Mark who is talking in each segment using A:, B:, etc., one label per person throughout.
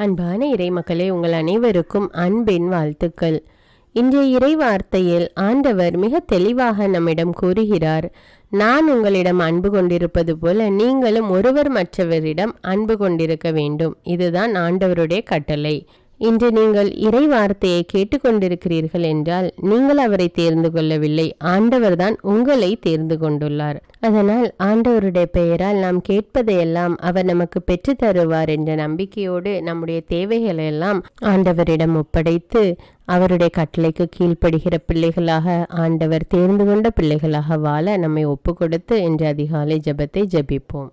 A: அன்பான இறைமக்களே உங்கள் அனைவருக்கும் அன்பின் வாழ்த்துக்கள். இன்றைய இறை வார்த்தையில் ஆண்டவர் மிக தெளிவாக நம்மிடம் கூறுகிறார். நான் உங்களிடம் அன்பு கொண்டிருப்பது போல நீங்களும் ஒருவர் மற்றவரிடம் அன்பு கொண்டிருக்க வேண்டும். இதுதான் ஆண்டவருடைய கட்டளை. இன்று நீங்கள் இறை வார்த்தையை கேட்டுக்கொண்டிருக்கிறீர்கள் என்றால் நீங்கள் அவரை தேர்ந்து கொள்ளவில்லை. ஆண்டவர்தான் உங்களை தேர்ந்து கொண்டுள்ளார். அதனால் ஆண்டவருடைய பெயரால் நாம் கேட்பதையெல்லாம் அவர் நமக்கு பெற்று தருவார் என்ற நம்பிக்கையோடு நம்முடைய தேவைகளை எல்லாம் ஆண்டவரிடம் ஒப்படைத்து அவருடைய கட்டளைக்கு கீழ்ப்படுகிற பிள்ளைகளாக ஆண்டவர் தேர்ந்து கொண்ட பிள்ளைகளாக வாழ நம்மை ஒப்பு கொடுத்து இன்று அதிகாலை ஜெபத்தை ஜெபிப்போம்.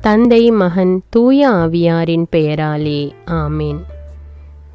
A: தந்தை மகன் தூய ஆவியாரின் பெயராலே. ஆமீன்.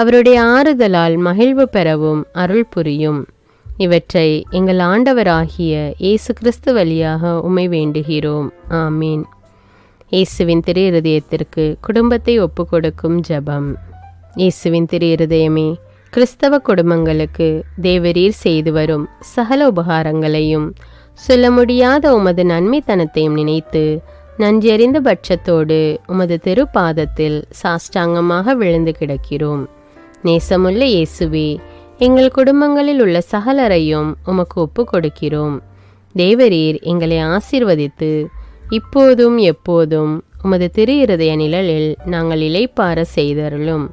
A: அவருடைய ஆறுதலால் மகிழ்வு பெறவும் அருள் புரியும். இவற்றை எங்கள் ஆண்டவராகிய இயேசு கிறிஸ்து வழியாக உமை வேண்டுகிறோம். ஆமீன். இயேசுவின் திரு இருதயத்திற்கு குடும்பத்தை ஒப்புக்கொடுக்கும் ஜபம். இயேசுவின் திரு இருதயமே கிறிஸ்தவ குடும்பங்களுக்கு தேவரீர் செய்து வரும் சகல உபகாரங்களையும் சொல்ல முடியாத உமது நன்மைத்தனத்தையும் நினைத்து நன்றியறிந்த பட்சத்தோடு உமது திருப்பாதத்தில் சாஷ்டாங்கமாக விழுந்து கிடக்கிறோம். நேசமுள்ள இயேசுவே எங்கள் குடும்பங்களில் உள்ள சகலரையும் உமக்கு ஒப்பு கொடுக்கிறோம் தேவரீர் எங்களை ஆசீர்வதித்து இப்போதும் எப்போதும் உமது திரு இருதய நிழலில் நாங்கள் இலைப்பார செய்தருளும்.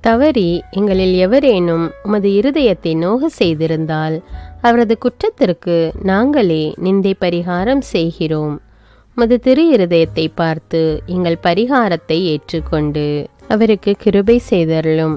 A: தவறி எங்களில் எவரேனும் உமது இருதயத்தை நோக செய்திருந்தால் அவரது குற்றத்திற்கு நாங்களே நிந்தை பரிகாரம் செய்கிறோம். உமது திரு இருதயத்தை பார்த்து எங்கள் பரிகாரத்தை ஏற்றுக்கொண்டு அவருக்கு கிருபை செய்தருளும்.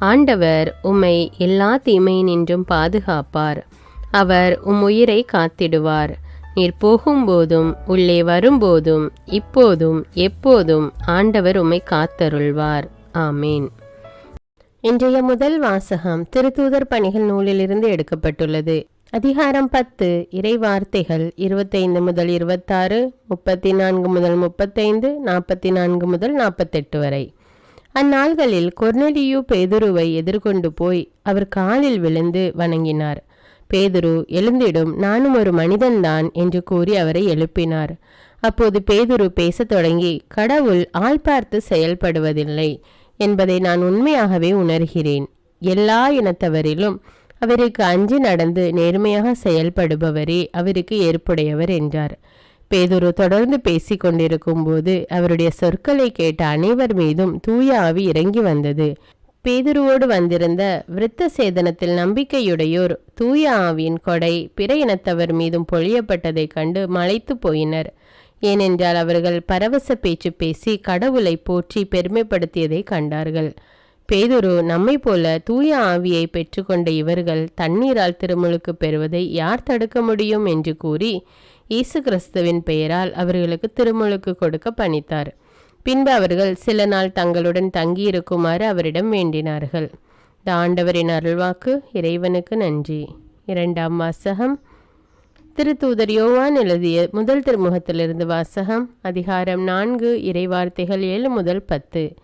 A: ஆண்டவர் உம்மை எல்லா தீமையினின்றும் பாதுகாப்பார். அவர் உம் உயிரை காத்திடுவார். நீர் போகும்போதும் உள்ளே வரும்போதும் இப்போதும் எப்போதும் ஆண்டவர் உம்மை காத்தருள்வார். ஆமேன். இன்றைய முதல் வாசகம் திருத்தூதர் பணிகள் நூலிலிருந்து எடுக்கப்பட்டுள்ளது. அதிகாரம் பத்து இறை வார்த்தைகள் இருபத்தைந்து முதல் இருபத்தாறு முப்பத்தி நான்கு முதல் முப்பத்தைந்து நாற்பத்தி நான்கு முதல் நாற்பத்தெட்டு வரை. அந்நாள்களில் கொர்னெலியு பேதுருவை எதிர்கொண்டு போய் அவர் காலில் விழுந்து வணங்கினார். பேதுரு எழுந்திடும் நானும் ஒரு மனிதன்தான் என்று கூறி அவரை எழுப்பினார். அப்போது பேதுரு பேசத் தொடங்கி கடவுள் ஆள் பார்த்து செயல்படுவதில்லை என்பதை நான் உண்மையாகவே உணர்கிறேன். எல்லா இனத்தவரிலும் அவருக்கு அஞ்சு நடந்து நேர்மையாக செயல்படுபவரே அவருக்கு ஏற்புடையவர் என்றார். பேதுரு தொடர்ந்து பேசிக் கொண்டிருக்கும் போது அவருடைய சொற்களை கேட்ட அனைவர் மீதும் தூய ஆவி இறங்கி வந்தது. பேதுருவோடு வந்திருந்த விருத்த சேதனத்தில் நம்பிக்கையுடையோர் தூய ஆவியின் கொடை பிற இனத்தவர் மீதும் பொழியப்பட்டதைக் கண்டு மலைத்து போயினர். ஏனென்றால் அவர்கள் பரவச பேச்சு பேசி கடவுளை போற்றி பெருமைப்படுத்தியதை கண்டார்கள். பேதுரு நம்மை போல தூய ஆவியை பெற்றுக்கொண்ட இவர்கள் தண்ணீரால் திருமுழுக்கு பெறுவதை யார் தடுக்க முடியும் என்று கூறி இயேசு கிறிஸ்துவின் பெயரால் அவர்களுக்கு திருமுழுக்கு கொடுக்க பணித்தார். பின்பு அவர்கள் சில நாள் தங்களுடன் தங்கியிருக்குமாறு அவரிடம் வேண்டினார்கள். இந்த ஆண்டவரின் அருள்வாக்கு இறைவனுக்கு நன்றி. இரண்டாம் வாசகம். திருத்தூதர் யோவான் எழுதிய முதல் திருமுகத்திலிருந்து வாசகம் அதிகாரம் நான்கு இறைவார்த்தைகள் ஏழு முதல் பத்து.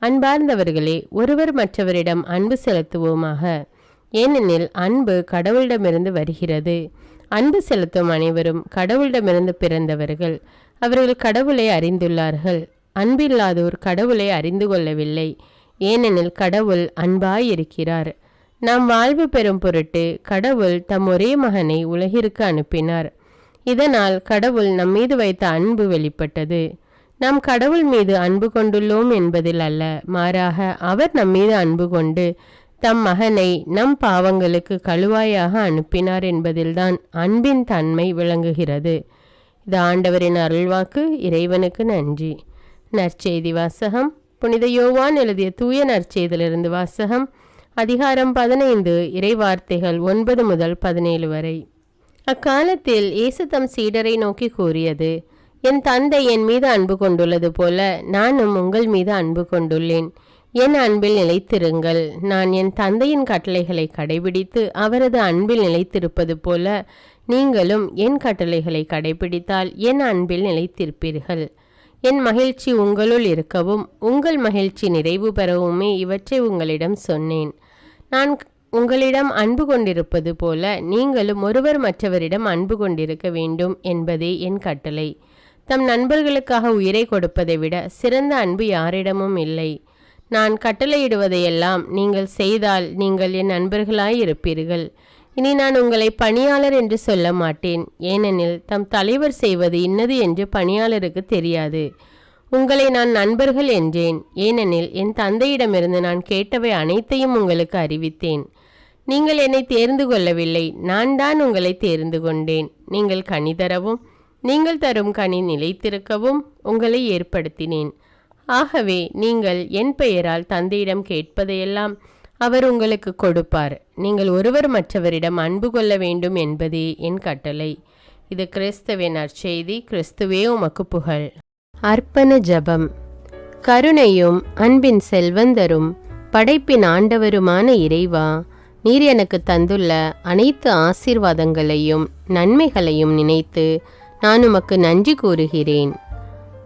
A: அன்பார்ந்தவர்களே ஒருவர் மற்றவரிடம் அன்பு செலுத்துவோமாக. ஏனெனில் அன்பு கடவுளிடமிருந்து வருகிறது. அன்பு செலுத்தும் அனைவரும் கடவுளிடமிருந்து பிறந்தவர்கள். அவர்கள் கடவுளை அறிந்துள்ளார்கள். அன்பில்லாதோர் கடவுளை அறிந்து கொள்ளவில்லை. ஏனெனில் கடவுள் அன்பாயிருக்கிறார். நாம் வாழ்வு பெறும் பொருட்டு கடவுள் தம் ஒரே மகனை உலகிற்கு அனுப்பினார். இதனால் கடவுள் நம் மீது வைத்த அன்பு வெளிப்பட்டது. நாம் கடவுள் மீது அன்பு கொண்டுள்ளோம் என்பதில் அல்ல மாறாக அவர் நம் மீது அன்பு கொண்டு தம் மகனை நம் பாவங்களுக்கு கழுவாயாக அனுப்பினார் என்பதில்தான் அன்பின் தன்மை விளங்குகிறது. இது ஆண்டவரின் அருள்வாக்கு இறைவனுக்கு நன்றி. நற்செய்தி வாசகம். புனித யோவான் எழுதிய தூய நற்செய்தியிலிருந்து வாசகம். அதிகாரம் பதினைந்து இறைவார்த்தைகள் ஒன்பது முதல் பதினேழு வரை. அக்காலத்தில் இயேசு தம் சீடரை நோக்கி கூறியது என் தந்தை என் மீது அன்பு கொண்டுள்ளது போல நானும் உங்கள் மீது அன்பு கொண்டுள்ளேன். என் அன்பில் நிலைத்திருங்கள். நான் என் தந்தையின் கட்டளைகளை கடைபிடித்து அவரது அன்பில் நிலைத்திருப்பது போல நீங்களும் என் கட்டளைகளை கடைபிடித்தால் என் அன்பில் நிலைத்திருப்பீர்கள். என் மகிழ்ச்சி உங்களுள் இருக்கவும் உங்கள் மகிழ்ச்சி நிறைவு பெறவுமே இவற்றை உங்களிடம் சொன்னேன். நான் உங்களிடம் அன்பு கொண்டிருப்பது போல நீங்களும் ஒருவர் மற்றவரிடம் அன்பு கொண்டிருக்க வேண்டும் என்பதே என் கட்டளை. தம் நண்பர்களுக்காக உயிரை கொடுப்பதை விட சிறந்த அன்பு யாரிடமும் இல்லை. நான் கட்டளையிடுவதையெல்லாம் நீங்கள் செய்தால் நீங்கள் என் நண்பர்களாய் இருப்பீர்கள் இனி நான் உங்களை பணியாளர் என்று சொல்ல மாட்டேன். ஏனெனில் தம் தலைவர் செய்வது இன்னது என்று பணியாளருக்கு தெரியாது. உங்களை நான் நண்பர்கள் என்றேன். ஏனெனில் என் தந்தையிடமிருந்து நான் கேட்டவை அனைத்தையும் உங்களுக்கு அறிவித்தேன். நீங்கள் என்னை தேர்ந்து கொள்ளவில்லை. நான் தான் உங்களை தேர்ந்து கொண்டேன். நீங்கள் கனி தரவும் நீங்கள் தரும் கனி நிலைத்திருக்கவும் உங்களை ஏற்படுத்தினேன். ஆகவே நீங்கள் என் பெயரால் தந்தையிடம் கேட்பதையெல்லாம் அவர் உங்களுக்கு கொடுப்பார். நீங்கள் ஒருவர் மற்றவரிடம் அன்பு கொள்ள வேண்டும் என்பதே என் கட்டளை. இது கிறிஸ்துவின் நற்செய்தி. கிறிஸ்துவே உமக்கு புகழ். அர்ப்பண ஜபம். கருணையும் அன்பின் செல்வந்தரும் படைப்பின் ஆண்டவருமான இறைவா நீர் எனக்கு தந்துள்ள அனைத்து ஆசீர்வாதங்களையும் நன்மைகளையும் நினைத்து நான் உமக்கு நன்றி கூறுகிறேன்.